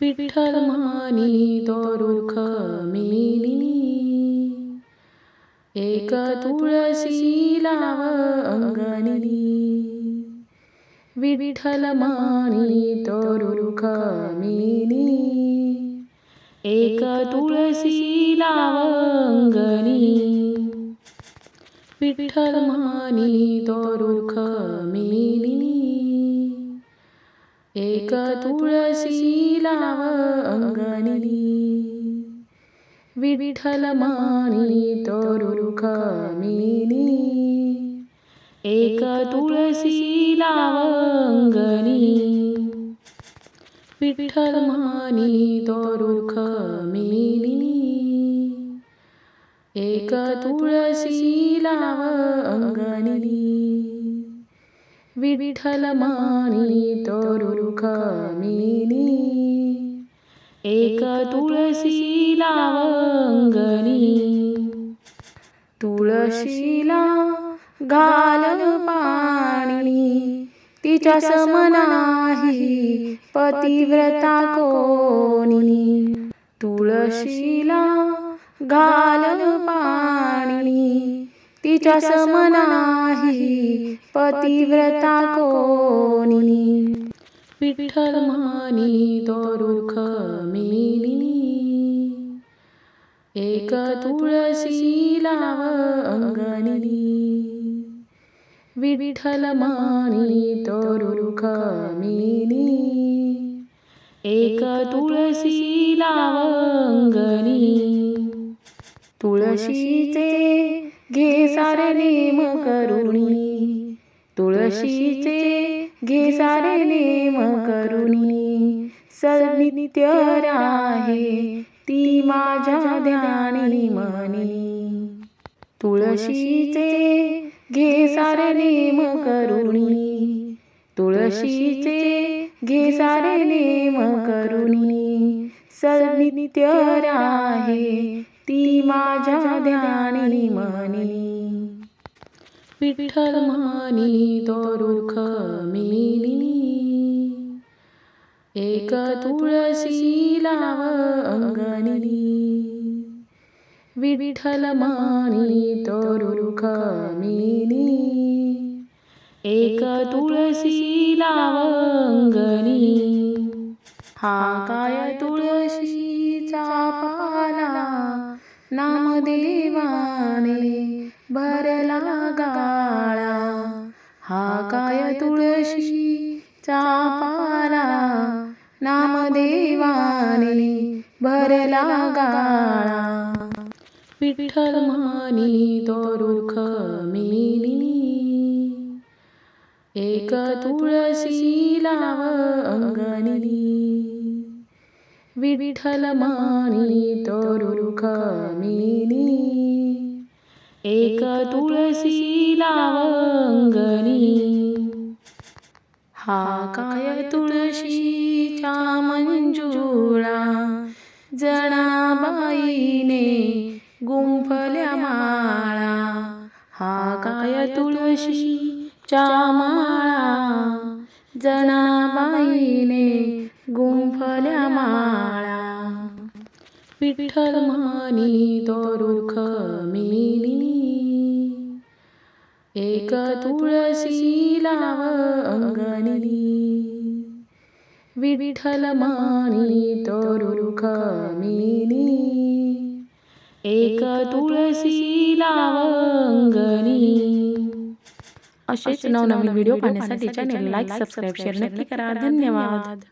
विठ्ठल मानी तो रुख मेलिनी एक तुळशी लाव अंगणी विठ्ठल मानी तो रुख मेलिनी एक तुळशी लाव अंगणी विठ्ठल मानी तो रुख एक तुळसी लाव अंगणी विठ्ठल मानी तो मिनी एक तुळसी लाव अंगणी विठ्ठल मानी तोरुख मिनी एक तुळसी लाव अंगणी विठ्ठल मानी तो एक तुळशी लाव अंगणी तुळशीला घाल पाणी. तिच्या सम नाही पतिव्रता कोणी. तुळशीला घाल पाणी. तिच्या सम नाही पतिव्रता कोणी? विठ्ठल मानी तो रुख मेलिनी एक तुळशी लाव अंगणी. विठ्ठल मानी तो रुख मेलिनी एक तुळशी लाव अंगणी. तुळशीचे घे सारे नेम करुणी तुळशीचे घे सारे नेम करुणी. सनित्य राहे ती माझ्या ध्यानी मनी तुळशीचे घे सारे नेम करुणी. तुळशीचे घे सारे नेम करुणी. सनित्य राहे ती माझ्या ध्यानी मनी विठ्ठल मानी तो रुख मेलिनी एक तुळशी लाव अंगणी विठ्ठल मानी तो रुख मेलिनी एक तुळशी लाव अंगणी हा काय तुळशीचा पाला. दे तुळशीचा नामदेवानी नामदेवाने भरला गाळा. विठ्ठल म्हणी तो रुख मेलिनी एक तुळशी लाव अंगणी विठ्ठल म्हणी तो रुख मेलिनी एक तुळशी लाव अंगणी हा काय तुळशीच्या मंजुळा. जनाबाईने गुंफल्या माळा. हा काय तुळशीच्या माळा. जनाबाईने गुंफल्या माळा. विठ्ठल म्हणी तो रुख मिनी एक तुळसी लाव अंगणी विठ्ठल मानी तो मिनी एक तुळसी लाव अंगणी असेच नवनवीन व्हिडिओ पाहण्यासाठी चॅनेल लाईक सबस्क्राईब शेअर नक्की करा. धन्यवाद.